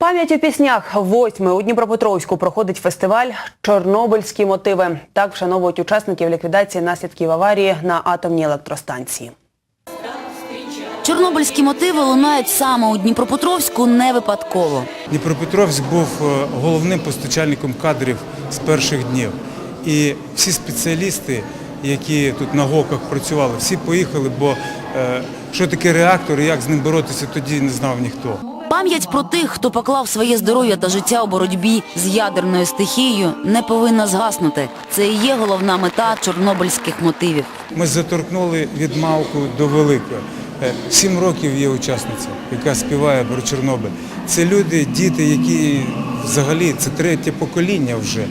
Пам'ять у піснях восьми у Дніпропетровську проходить фестиваль Чорнобильські мотиви. Так вшановують учасників ліквідації наслідків аварії на атомній електростанції. Чорнобильські мотиви лунають саме у Дніпропетровську не випадково. Дніпропетровськ був е, головним постачальником кадрів з перших днів. І всі спеціалісти, які тут на ГОКах працювали, всі поїхали, бо е, що таке реактор і як з ним боротися, тоді не знав ніхто. Пам'ять про тих, хто поклав своє здоров'я та життя у боротьбі з ядерною стихією, не повинна згаснути. Це і є головна мета чорнобильських мотивів. Ми заторкнули від малку до великого. Е, Сім років є учасниця, яка співає про Чорнобиль. Це люди, діти, які взагалі це третє покоління вже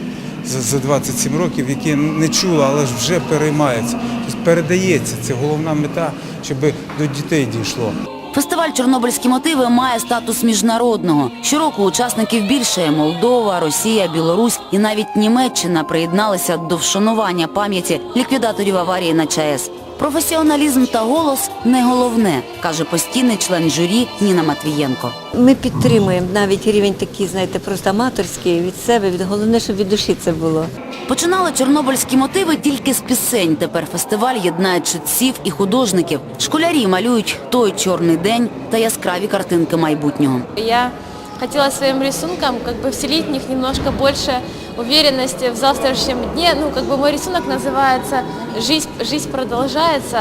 за, за 27 років, які не чули, але ж вже переймаються. Тобто передається. Це головна мета, щоб до дітей дійшло. Фестиваль Чорнобильські мотиви має статус міжнародного. Щороку учасників більше Молдова, Росія, Білорусь і навіть Німеччина приєдналися до вшанування пам'яті ліквідаторів аварії на ЧАЕС. Професіоналізм та голос не головне, каже постійний член журі Ніна Матвієнко. Ми підтримуємо навіть рівень такий, знаєте, просто аматорський від себе. Від головне, щоб від душі це було. Починали чорнобильські мотиви тільки з пісень. Тепер фестиваль єднає читців і художників. Школярі малюють той чорний день та яскраві картинки майбутнього. Я хотела своим рисунком как бы вселить в них немножко больше уверенности в завтрашнем дне. Ну, как бы мой рисунок называется «Жизнь, жизнь продолжается».